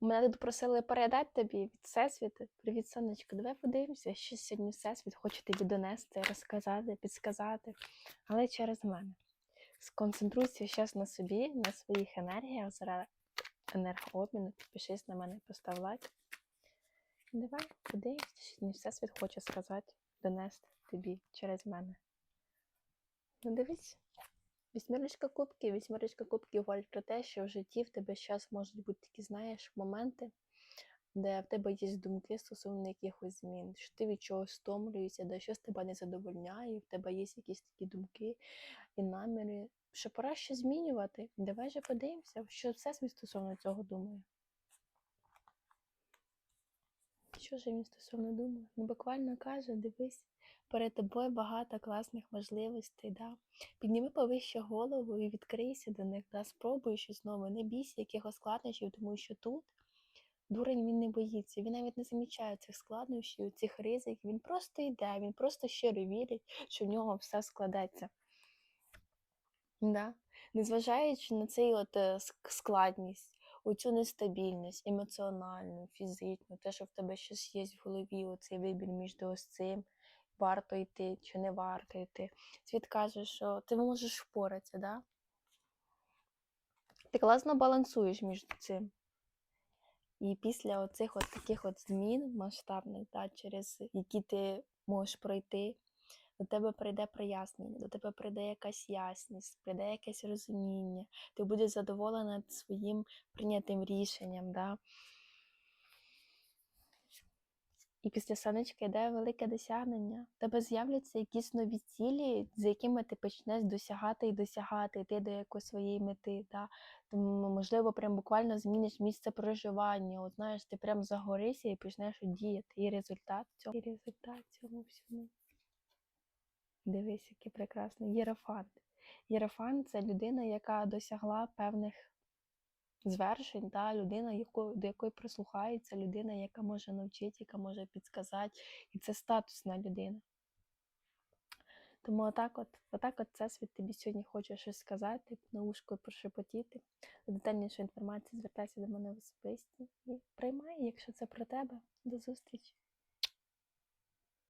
Мене тут просили передати тобі від Всесвіту. Привіт, сонечко. Давай подивимося, що сьогодні Всесвіт хоче тобі донести, розказати, підсказати, але через мене. Сконцентруйся зараз на собі, на своїх енергіях, зараз енергообміну, підпишись на мене, постав лайк. Давай подивимося, що сьогодні Всесвіт хоче сказати, донести тобі через мене. Ну дивись. Вісьмірочка кубків, вісьмірочка кубків говорить про те, що в житті в тебе зараз можуть бути такі, знаєш, моменти, де в тебе є думки стосовно якихось змін, що ти від чогось стомлюєшся, де щось тебе не задовольняє, в тебе є якісь такі думки і наміри, що пора щось змінювати. Давай же подивимося, що все всесвіт стосовно цього думає. Що ж він стосовно думає? Ну, буквально каже, дивись, перед тобою багато класних можливостей. Да? Підніми повище голову і відкрийся до них, да? спробуй щось нове, не бійся якихось складнощів, тому що тут дурень він не боїться, він навіть не замічає цих складнощів, цих ризиків. Він просто йде, він просто щиро вірить, що в нього все складеться. Да? Незважаючи на цей от е, ск- складність, оцю нестабільність емоціональну, фізичну, те, що в тебе щось є в голові, оцей вибір між ось цим, варто йти чи не варто йти. Світ каже, що ти можеш впоратися, да? ти класно балансуєш між цим. І після оцих от таких от змін масштабних, да, через які ти можеш пройти, до тебе прийде прояснення, до тебе прийде якась ясність, прийде якесь розуміння, ти будеш задоволена своїм прийнятим рішенням. Да? І після сонечка йде велике досягнення. В тебе з'являться якісь нові цілі, з якими ти почнеш досягати і досягати, йти до якоїсь своєї мети. Да? Тому, можливо, прям буквально зміниш місце проживання. От знаєш, ти прям загоришся і почнеш діяти. І результат цього, і результат цьому всьому. Дивись, який прекрасний Єрофант. Єрофант це людина, яка досягла певних звершень, та людина, яко, до якої прислухається, людина, яка може навчити, яка може підсказати. І це статусна людина. Тому отак от, отак от це світ тобі сьогодні хоче щось сказати, на ушко прошепотіти. Детальніше інформацію звертайся до мене в особисті і приймай, якщо це про тебе. До зустрічі!